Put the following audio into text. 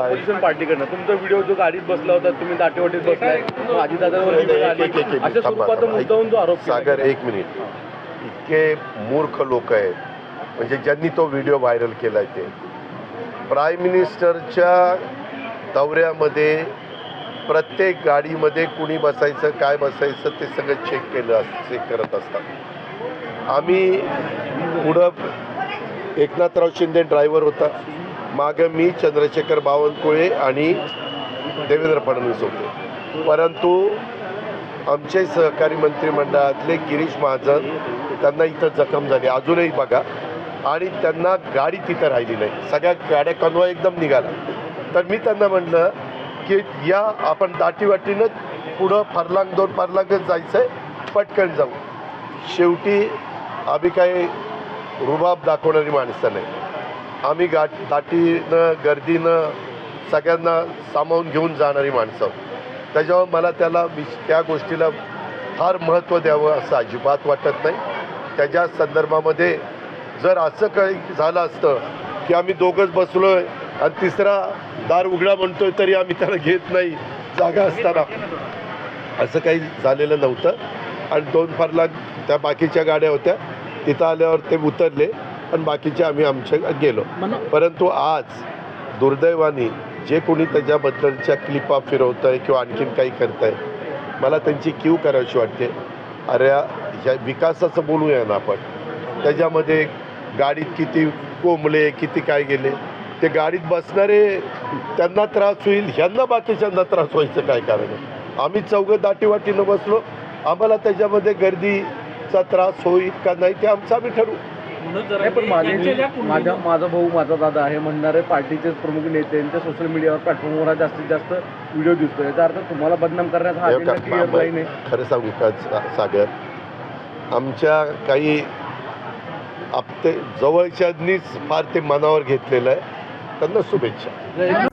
Opposition पार्टीकडनं तुमचा video जो गाडीत बसला होता तुम्ही दाटेवाटीत बसलाय. थांबा, स्वरूपाचा थांबा. मुद्दाहून जो आरोप केला सागर. एक मिनिट. इतके मूर्ख लोक आहेत. म्हणजे ज्यांनी तो व्हिडिओ व्हायरल केलाय ते. प्राईम मिनिस्टरच्या दौऱ्यामध्ये प्रत्येक गाडीमध्ये कुणी बसायचं काय बसायचं ते सगळं चेक केलं चेक करत असतात. आम्ही पुढं एकनाथराव शिंदे ड्रायव्हर होता. मागं मी चंद्रशेखर बावनकुळे आणि देवेंद्र फडणवीस होते. परंतु आमचे सहकारी मंत्रिमंडळातले गिरीश महाजन त्यांना इथं जखम झाली. अजूनही बघा. आणि त्यांना गाडी तिथं राहिली नाही. सगळ्या गाड्या कन्वा एकदम निघाला तर मी त्यांना म्हटलं की या आपण दाटीवाटीनं पुढं फरलांग दोन फरलांगच जायचं आहे पटकन जाऊ. शेवटी आम्ही काही रुबाब दाखवणारी माणसं नाही. आम्ही गाठ दाटीनं गर्दीनं सगळ्यांना सामावून घेऊन जाणारी माणसं. त्याच्यावर मला त्याला विश त्या गोष्टीला फार महत्त्व द्यावं असं अजिबात वाटत नाही. त्याच्या संदर्भामध्ये जर असं काही झालं असतं की आम्ही दोघंच बसलो आहे आणि तिसरा दार उघडा म्हणतोय तरी आम्ही त्याला घेत नाही जागा असताना. असं काही झालेलं नव्हतं. आणि दोन फारला त्या बाकीच्या गाड्या होत्या. तिथं आल्यावर ते उतरले. आणि बाकीचे आम्ही आमच्या गेलो. परंतु आज दुर्दैवाने जे कोणी त्याच्याबद्दलच्या क्लिपा फिरवत आहे किंवा आणखीन काही करत आहे मला त्यांची क्यू करायची वाटते. अरे ह्या विकासाचं बोलूया ना आपण. त्याच्यामध्ये गाडीत किती कोंबले किती काय गेले ते गाडीत बसणारे त्यांना त्रास होईल ह्यांना बाकीच्यांना त्रास व्हायचं काय कारण आहे? आम्ही चौघं दाटीवाटीनं बसलो आम्हाला त्याच्यामध्ये गर्दीचा त्रास होईल का नाही ते आमचं आम्ही ठरवू. नाही पण माझे माझा माझा भाऊ माझा दादा आहे म्हणणारे पार्टीचे प्रमुख नेते यांच्या सोशल मीडियावर प्लॅटफॉर्मवर जास्तीत जास्त व्हिडिओ दिसतो याचा अर्थ तुम्हाला बदनाम करण्याचा हा क्लिअर लाईन आहे खरं सांगू का सागर? आमच्या काही आपते जवळच्यांनीच फार ते मनावर घेतलेलं आहे. त्यांना शुभेच्छा.